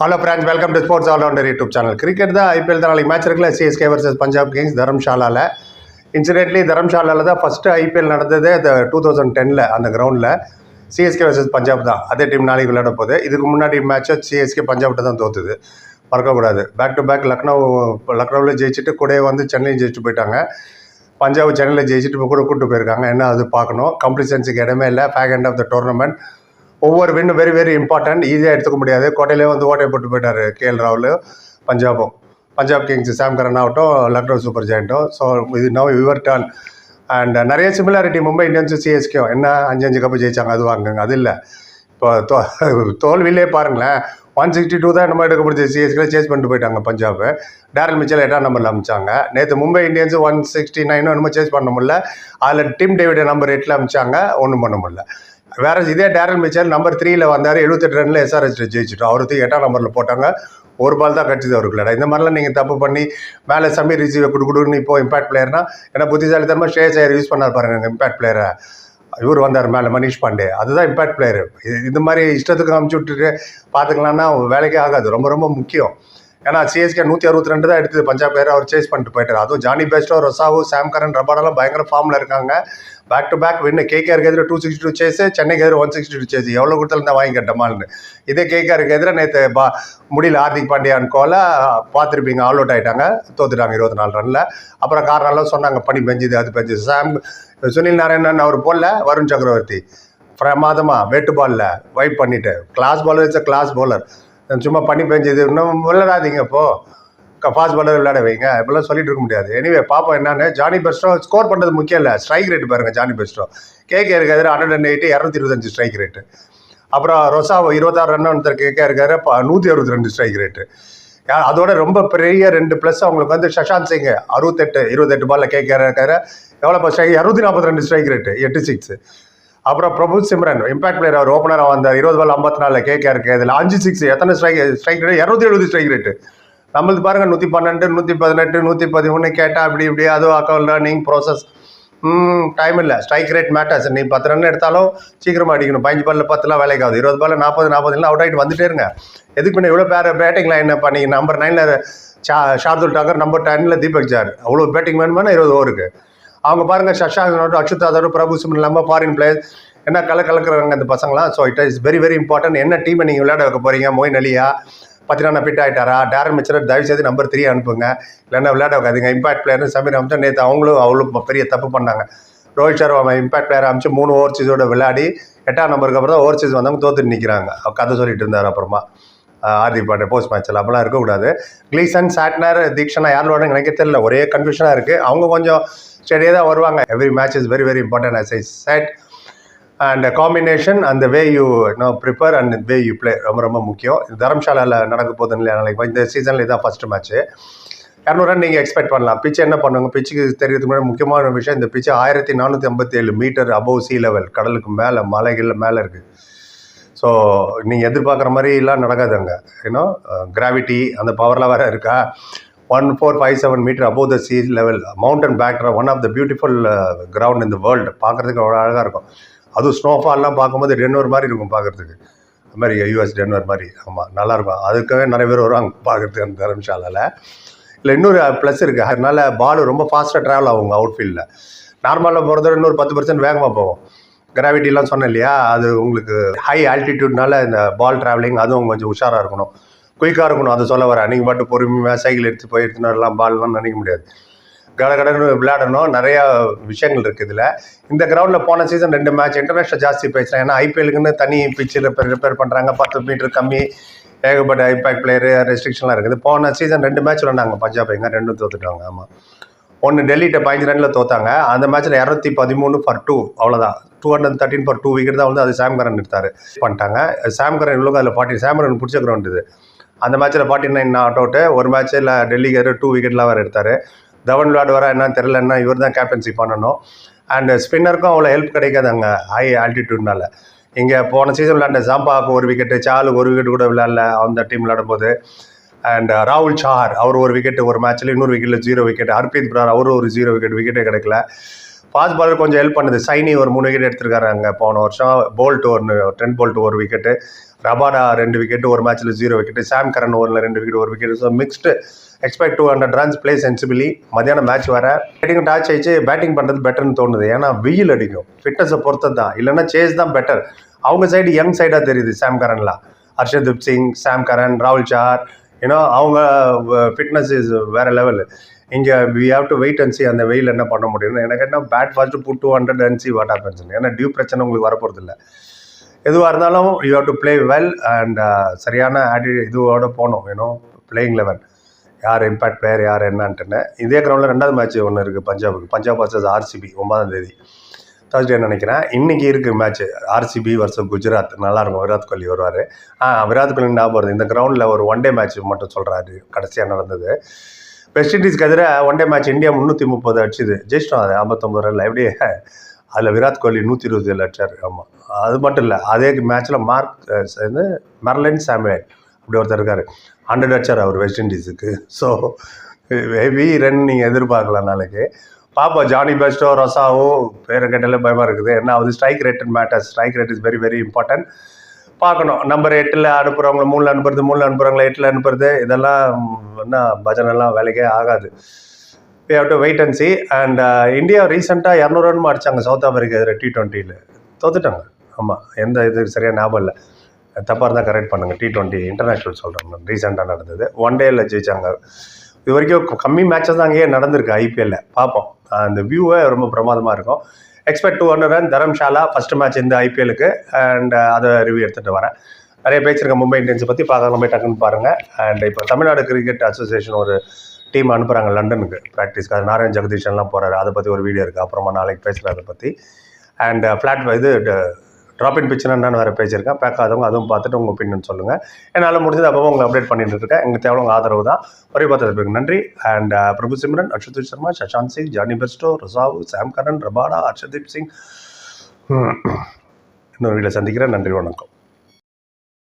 Hello friends welcome to sports allrounder YouTube channel cricket தான் IPL தான் நாளைக்கு match இருக்குல்ல? சிஎஸ்கே வர்சஸ் பஞ்சாப் கிங்ஸ் தரம்ஷாலாவில் இன்சிடென்ட்லி தரம்ஷாலாவில் தான் ஃபஸ்ட்டு ஐபிஎல் நடந்தது இந்த டூ தௌசண்ட் டெனில் அந்த கிரவுண்டில் சிஎஸ்கே வர்சஸ் பஞ்சாப் தான். அதே டீம் நாளைக்கு விளையாட போகுது. இதுக்கு முன்னாடி மேட்ச்சை சிஎஸ்கே பஞ்சாப்கிட்ட தான் தோத்துது. மறக்கக்கூடாது. பேக் டு பேக் லக்னோ லக்னோவில் ஜெயிச்சுட்டு கூடயே வந்து சென்னையும் ஜெயிச்சுட்டு போயிட்டாங்க. பஞ்சாப் சென்னையில் ஜெயிச்சுட்டு கூட கூப்பிட்டு போயிருக்காங்க. என்ன அது பார்க்கணும். கம்ப்ளிசன்ஸுக்கு இடமே இல்லை. Back end of the tournament ஒவ்வொரு வின் வெரி வெரி இம்பார்ட்டன்ட் ஈஸியாக எடுத்துக்க முடியாது. கோட்டையிலே வந்து ஓட்டை போட்டு போயிட்டார் கேஎல் ராகுல். பஞ்சாபும் பஞ்சாப் கிங்ஸ் சாம் கரன் ஆகட்டும் லக்னோ சூப்பர் ஜெயண்ட்டும் ஸோ இது நோ யுவர் டர்ன் அண்ட் நிறைய சிமிலாரிட்டி மும்பை இந்தியன்ஸும் சிஎஸ்கே என்ன அஞ்சு அஞ்சு கப்பு ஜெயிச்சாங்க அது வாங்குங்க. அது இல்லை. இப்போ தோ தோல்வியிலே பாருங்களேன். ஒன் சிக்ஸ்டி டூ தான் நம்ம எடுக்க முடிஞ்சது. சிஎஸ்கே சேஸ் பண்ணிட்டு போயிட்டாங்க பஞ்சாப். டேரல் மிச்சல் எட்டாம் நம்பரில் அமிச்சாங்க. நேற்று மும்பை இந்தியன்ஸ் ஒன் சிக்ஸ்டி நைனும் என்னமோ சேஸ் பண்ண முடியல. அதில் டீம் டேவிட நம்பர் எட்டில் அமிச்சாங்க. ஒன்றும் பண்ண முடியல. வேற இதே டேரல் மிச்சர் நம்பர் த்ரீல வந்தார் எழுபத்தெட்டு ரனில் எஸ்ஆர்எஸ் ஜெயிச்சிட்டோம். அவருக்கு எட்டாம் நம்பரில் போட்டாங்க. ஒரு பால் தான் கட்சிது அவருக்குள்ள இந்த மாதிரிலாம் நீங்கள் தப்பு பண்ணி மேலே சமீர் ரிசீவை குடு இப்போ இம்பாக்ட் பிளேயர்னா ஏன்னா புத்திசாலித்தனமாக ஷேஸ் ஐயர் யூஸ் பண்ணார் பாருங்க இம்பாக்ட் பிளேயரை இவர் வந்தார் மேலே மனிஷ் பாண்டே. அதுதான் இம்பாக்ட் பிளேயர் இந்த மாதிரி இஷ்டத்துக்கு அமுச்சு விட்டுட்டு பார்த்துக்கலாம்னா வேலைக்கே ஆகாது. ரொம்ப ரொம்ப முக்கியம். ஏன்னா சிஎஸ்கே நூற்றி அறுபத்தி ரெண்டு தான் எடுத்தது பஞ்சாப் பேர் அவர் சேஸ் பண்ணிட்டு போயிட்டார். அதுவும் Jonny Bairstow Rossouw Sam Curran ரபாடெல்லாம் பயங்கர ஃபார்மில் இருக்காங்க. பேக் டு பேக் வின்னு கேகேஆருக்கு எதிராக டூ சிக்ஸ்டி டூ சேஸ் சென்னைக்கு எதிராக ஒன் சிக்ஸ்டி டூ சேஸ் எவ்வளோ கொடுத்தாலும் தான் வாங்கிக்க டமால்னு இதே கேகேஆருக்கு எதிராக நேற்று பா முடியல ஹார்திக் பாண்டியான் கோல பார்த்துருப்பீங்க ஆல் அவுட் ஆகிட்டாங்க தோத்துட்டாங்க இருபத்தி நாலு ரனில் அப்புறம் காரணம்லாம் சொன்னாங்க பனி பெஞ்சுது அது பெஞ்சுது சாம் சுனில் நாராயணன் அவர் போடல வருண் சக்கரவர்த்தி. பிரமாதமாக வேட்டு பாலில் வைப் பண்ணிவிட்டு class bowler is class bowler சும்மா பண்ணி பெஞ்சது இன்னும் விளையாடாதீங்க இப்போது ஃபாஸ்ட் பாலர் விளையாட வைங்க. இப்படிலாம் சொல்லிட்டு இருக்க முடியாது. எனிவே பாப்பா என்னன்னு. ஜானி பெஸ்டோ ஸ்கோர் பண்ணுறது முக்கியம் இல்லை. ஸ்ட்ரைக் ரேட் பாருங்க ஜானி பெஸ்டோ கேகே இருக்காரு ஹண்ட்ரட் அண்ட் எயிட்டி இரநூத்தி இருபத்தஞ்சு ஸ்ட்ரைக் ரேட்டு அப்புறம் ரொசாவோ இருபத்தாறு ரன் ஒருத்தர் கேகே இருக்காரு நூற்றி அறுபத்தி ரெண்டு ஸ்ட்ரைக் ரேட்டு அதோட ரொம்ப பெரிய ரெண்டு ப்ளஸ் அவங்களுக்கு வந்து சஷாந்த் சிங் அறுபத்தெட்டு இருபத்தெட்டு பாலில் கேகே இருக்காரு எவ்வளோ ஸ்ட்ரைக் இரநூத்தி நாற்பத்தி ரெண்டு ஸ்ட்ரைக் ரேட்டு எட்டு சிக்ஸ் அப்புறம் பிரபு சிம்ரன் இம்பாக்ட் பிளேயர் அவர் ஓப்பனராக வந்தார். இருபது பால் ஐம்பத்தி நாலில் கேகே இருக்கு இதில் அஞ்சு சிக்ஸ் எத்தனை ஸ்ட்ரைக் ஸ்ட்ரைக் ரேட் இரநூத்தி எழுபது ஸ்ட்ரைக் ரேட்டு நம்மளுக்கு பாருங்கள் நூற்றி பன்னெண்டு நூற்றி பதினெட்டு நூற்றி பதிமூணு கேட்டால் அப்படி இப்படி அதுவும் அக்கௌண்ட் லேர்னிங் ப்ராசஸ் டைம் இல்லை. ஸ்ட்ரைக் ரேட் மேட்டர்ஸ் நீ பத்து ரன் எடுத்தாலும் சீக்கிரமாக அடிக்கணும். பதினஞ்சு பாலில் பத்துலாம் வேலைக்கு ஆகுது இருபது பாலில் நாற்பது நாற்பதுலாம் அவுட் ஆகிட்டு வந்துட்டே இருங்க. எதுக்கு பண்ண இவ்வளோ பேர் பேட்டிங் லைன் பண்ணி நம்பர் நைனில் ஷா ஷார்துல் டாக்கர் நம்பர் டென்னில் தீபக் ஜார். அவ்வளோ பேட்டிங் வேணுமானா இருபது ஓவருக்கு அவங்க பாருங்க சஷாங்க் அக்ஷுத் பிரபு சிம்ரன் இல்லாமல் ஃபாரின் பிளேயர்ஸ் என்ன கல கலக்குறாங்க அந்த பசங்களாம் so it is very very important என்ன டீமை நீங்கள் விளையாட வைக்க போறீங்க? மொயின் அலியா பத்தினா ஃபிட் ஆகிட்டாரா டேரன் மிச்சர் தயவு செய்து நம்பர் த்ரீ அனுப்புங்க. இல்லைன்னா விளையாட வைக்காதீங்க. இம்பாக்ட் பிளேயர்னு சமீர் அமிச்சா நேற்று அவங்களும் அவ்வளோ பெரிய தப்பு பண்ணாங்க. ரோஹித் சர்மா இம்பாக்ட் பிளேயர் அமிச்சு மூணு ஓவர்சீஸோட விளையாடி எட்டாம் நம்பருக்கு அப்புறம் தான் ஓவர்சீஸ் வந்தவங்க தோத்துட்டு நிற்கிறாங்க கதை சொல்லிட்டு இருந்தார் அப்புறமா. ஆர்தி பாண்டே போஸ்ட் மேட்ச்சில் அப்படிலாம் இருக்கக்கூடாது. க்ளீசன் சாட்னர் தீக்ஷனா யார் விளையாடுன்னு நினைக்க தெரியல. ஒரே கன்ஃபியூஷனாக இருக்குது அவங்க கொஞ்சம் ஸ்டெடியாக தான் வருவாங்க. Every match is very very important as I said and combination அந்த way you know prepare and way you play ரொம்ப ரொம்ப முக்கியம். தரம்சாலாவில் நடக்க போகுதுன்னு இல்லையா நாளைக்கு இந்த சீசனில் இதான் ஃபஸ்ட்டு மேட்ச்சு இரநூறு ரன் நீங்கள் எக்ஸ்பெக்ட் பண்ணலாம். பிச்சு என்ன பண்ணுங்க பிச்சுக்கு தெரியறதுக்கு முன்னாடி முக்கியமான விஷயம் இந்த பிச்சு ஆயிரத்தி நானூற்றி ஐம்பத்தி ஏழு மீட்டர் அபவ் சி லெவல் கடலுக்கு மேலே மலைகள் மேலே இருக்குது ஸோ நீங்கள் எதிர்பார்க்குற மாதிரிலாம் நடக்காதுங்க. ஏன்னோ கிராவிட்டி uh, அந்த பவர்லாம் வேறு இருக்கா? One four five seven metre above the sea level mountain factor one of the beautiful ground இந்த வேர்ல்டு பார்க்குறதுக்கு அவ்வளோ அழகாக இருக்கும். அதுவும் ஸ்னோஃபால்லாம் பார்க்கும்போது டென்வர் மாதிரி இருக்கும் பார்க்குறதுக்கு. அது மாதிரி யூஎஸ் டென்வர் மாதிரி. ஆமாம் நல்லாயிருக்கும் அதுக்காகவே நிறைய பேர் வருவாங்க பார்க்குறதுக்கு அந்த தரம்சாலாவில் இல்லை இன்னொரு uh, ப்ளஸ் இருக்குது அதனால பால் ரொம்ப ஃபாஸ்ட்டாக ட்ராவல் ஆகுங்க அவுட் ஃபீல்டில் நார்மலாக போகிறத இன்னொரு பத்து பர்சன்ட் வேகமாக போகும். கிராவிட்டிலாம் சொன்னேன் இல்லையா? அது உங்களுக்கு ஹை ஆல்டிடியூட்னால இந்த பால் ட்ராவலிங் அதுவும் கொஞ்சம் உஷாராக இருக்கணும். குயிக்காக இருக்கணும் அதை சொல்ல வரேன் நீங்கள் பாட்டு பொறுமையாக சைக்கிள் எடுத்து போய் எடுத்துன்னு வரலாம் பால்லாம் நினைக்க முடியாது. கடகடன்னு விளையாடணும் நிறையா விஷயங்கள் இருக்குது இதில். இந்த கிரவுண்டில் போன சீசன் ரெண்டு மேட்ச் இன்டர்நேஷனல் ஜாஸ்தி பேசுகிறேன் ஏன்னா ஐபிஎலுக்குன்னு தனி பிச்சு ரிப்பேர் ரிப்பேர் பண்ணுறாங்க பத்து மீட்டர் கம்மி ஏகப்பட்ட ஐபேக் பிளேயரு ரெஸ்ட்ரிக்ஷன்லாம் இருக்குது. போன சீசன் ரெண்டு மேட்ச் விளாண்டாங்க பஞ்சாப் எங்கே ரெண்டும் தோத்துட்டாங்க ஆமாம் ஒன்று டெல்லிட்ட பதினஞ்சு ரனில் தோத்தாங்க அந்த மேட்ச்சில் இரநூத்தி பதிமூணு ஃபார் டூ அவ்வளோதான் two hundred thirteen for two wicket தான் வந்து அது சாம்கரன் எடுத்தார். பண்ணிட்டாங்க. சாம்கரன் இவ்வளோ அதில் ஃபார்ட்டி சாம்கரன் பிடிச்ச கிரவுண்ட் இது. அந்த மேட்ச்சில் ஃபார்ட்டி நைன் நாட் அவுட்டு ஒரு மேட்ச்சில் டெல்லிக்கு எதிராக டூ விக்கெட்லாம் வேறு எடுத்தார். தவன் விளாட் வர என்னன்னு தெரியலன்னா இவர் தான் கேப்டன்சி பண்ணணும். அண்ட் ஸ்பின்னருக்கும் அவ்வளோ ஹெல்ப் கிடைக்காது அங்கே ஹை ஆல்டிடியூட்னால இங்கே போன சீசன் விளாண்ட ஜாம்பாவுக்கு ஒரு விக்கெட்டு சாலுக்கு ஒரு விக்கெட் கூட விளையாடல அந்த டீம் விளாடும்போது அண்ட் ராகுல் சார் அவர் ஒரு விக்கெட் ஒரு மேட்ச்சில் இன்னொரு விக்கெட்டில் ஜீரோ விக்கெட் ஹர்பீத் பிரார் அவரும் ஒரு ஜீரோ விக்கெட் விக்கெட்டே கிடைக்கல. ஃபாஸ்ட் பாலர் கொஞ்சம் ஹெல்ப் பண்ணுது. சைனி ஒரு மூணு விக்கெட் எடுத்திருக்காரு அங்கே போன வருஷம். போல்ட் ஒன்று டென் போல்ட் ஒரு விக்கெட்டு ரபாடா ரெண்டு விக்கெட் ஒரு மேட்ச்சில் ஜீரோ விக்கெட் சாம் கரன் ஓவரில் ரெண்டு விக்கெட் ஒரு wicket so mixed expect two hundred runs play sensibly மத்தியானம் மேட்ச் வர பேட்டிங் டாச் ஆயிடுச்சு. பேட்டிங் பண்ணுறது பெட்டர்னு தோணுது. ஏன்னா வெயில் அடிக்கும். ஃபிட்னஸை பொறுத்தது தான் இல்லைன்னா சேஸ் தான் பெட்டர் அவங்க சைடு யங் சைடாக தெரியுது சாம் கரன்லாம் ஹர்ஷதீப் சிங் சாம் கரன் ராகுல் சார். ஏன்னா அவங்க ஃபிட்னஸ் இஸ் வேறு லெவல் இங்கே we have to wait and see அந்த வெயில் என்ன பண்ண முடியும்னு. எனக்கு என்ன bat first put two hundred and see what happens ஏன்னா டியூ பிரச்சனை உங்களுக்கு வரப்போகிறது இல்லை எதுவாக இருந்தாலும் you have to play well and சரியான ஆட்டி இதுவோட போகணும் வேணும் பிளேயிங் லெவன் யார் இம்பேக்ட் பிளேயர் யார் என்னன்ட்டுன்னு. இதே கிரௌண்டில் ரெண்டாவது மேட்ச் ஒன்று இருக்குது பஞ்சாபுக்கு பஞ்சாப் வர்சஸ் ஆர்சிபி ஒன்பதாம் தேதி. தேர்ஸ்டே நினைக்கிறேன்? இன்றைக்கி இருக்குது மேட்ச் ஆர்சிபி வர்சஸ் குஜராத். நல்லாயிருக்கும் விராட் கோலி வருவார். ஆ விராட் கோலி ஞாபகம் வருது. இந்த கிரவுண்டில் ஒரு ஒன் டே மேட்ச் மட்டும் சொல்கிறாரு கடைசியாக நடந்தது. வெஸ்ட் இண்டீஸ்க்கு எதிராக ஒன் டே மேட்ச் இந்தியா முந்நூற்றி முப்பது அடிச்சுது. ஜெயிச்சிட்டோம் அது. ஐம்பத்தொம்பது ரனில். எப்படியே? அதில் விராட் கோலி நூற்றி இருபது ஏழு அடிச்சார். ஆமாம் அது மட்டும் இல்லை அதே மேட்ச்சில் மார்க் சேர்ந்து மெர்லின் சாமுவேல் அப்படி ஒருத்தர் இருக்கார். ஹண்ட்ரட் அடிச்சார் அவர் வெஸ்ட் இண்டீஸுக்கு ஸோ ஹெவி ரன் நீங்கள் எதிர்பார்க்கலாம் நாளைக்கு. பாப்பா ஜானி பெஸ்டோ ரசாவோ பேரை கேட்டாலே பயமாக இருக்குது. என்ன ஆகுது? Strike rate matters strike rate is very very important பார்க்கணும். நம்பர் எட்டில் அனுப்புகிறவங்கள மூணில் அனுப்புறது மூணில் அனுப்புகிறவங்கள எட்டில் அனுப்புறது இதெல்லாம் என்ன பஜனெல்லாம் வேலைக்கே ஆகாது. We have to wait and see and India ரீசெண்டாக இரநூறு ரன் அடிச்சாங்க சவுத் ஆஃப்ரிக்கா எதிராக டி ட்வெண்ட்டியில் தோத்துட்டாங்க. ஆமாம் எந்த இது சரியாக ஞாபகம் இல்லை. தப்பாக இருந்தால் கரெக்ட் பண்ணுங்கள் டி ட்வெண்ட்டி இன்டர்நேஷ்னல் சொல்கிறேன் ரீசெண்டாக நடந்தது. ஒன் டேயில் ஜெயிச்சாங்க. இது வரைக்கும் கம்மி மேட்சஸ் தான் அங்கேயே நடந்திருக்கு ஐபிஎல்ல பார்ப்போம். அந்த வியூவே ரொம்ப பிரமாதமாக இருக்கும். Expect two hundred run Dharamshala first match இந்த ஐபிஎலுக்கு அண்ட் uh, அதை ரிவ்யூ எடுத்துகிட்டு வரேன். நிறைய பேச்சிருக்க மும்பை இந்தியன்ஸை பற்றி பார்க்கலாம். போய் டக்குன்னு பாருங்கள் அண்ட் இப்போ தமிழ்நாடு கிரிக்கெட் அசோசியேஷன் ஒரு டீம் அனுப்புகிறாங்க லண்டனுக்கு. ப்ராக்டிஸ்க்கு அது நாராயண் ஜெகதீஷன்லாம் போகிறாரு அதை பற்றி ஒரு வீடியோ இருக்குது அப்புறமா நாளைக்கு பேசுகிறேன் அதை பற்றி அண்ட் ஃப்ளாட் இது ட்ராப் இன் பிக்சர் என்னென்னு வேறு பேசியிருக்கேன். பேக்காதவங்க அதுவும் பார்த்துட்டு உங்கள் ஒப்பீனியன் சொல்லுங்கள் என்னால் முடிஞ்சது அப்பவும் உங்களை அப்டேட் பண்ணிட்டு இருக்கேன். எங்களுக்கு தேவை உங்கள் ஆதரவு தான். ஒரே பார்த்து நன்றி. And uh, Prabhsimran Akshdeep Sharma Shashank Singh Jonny Bairstow Rossouw Sam Curran Rabada Arshdeep Singh. இன்னொரு வீட்டில் சந்திக்கிறேன். நன்றி வணக்கம்.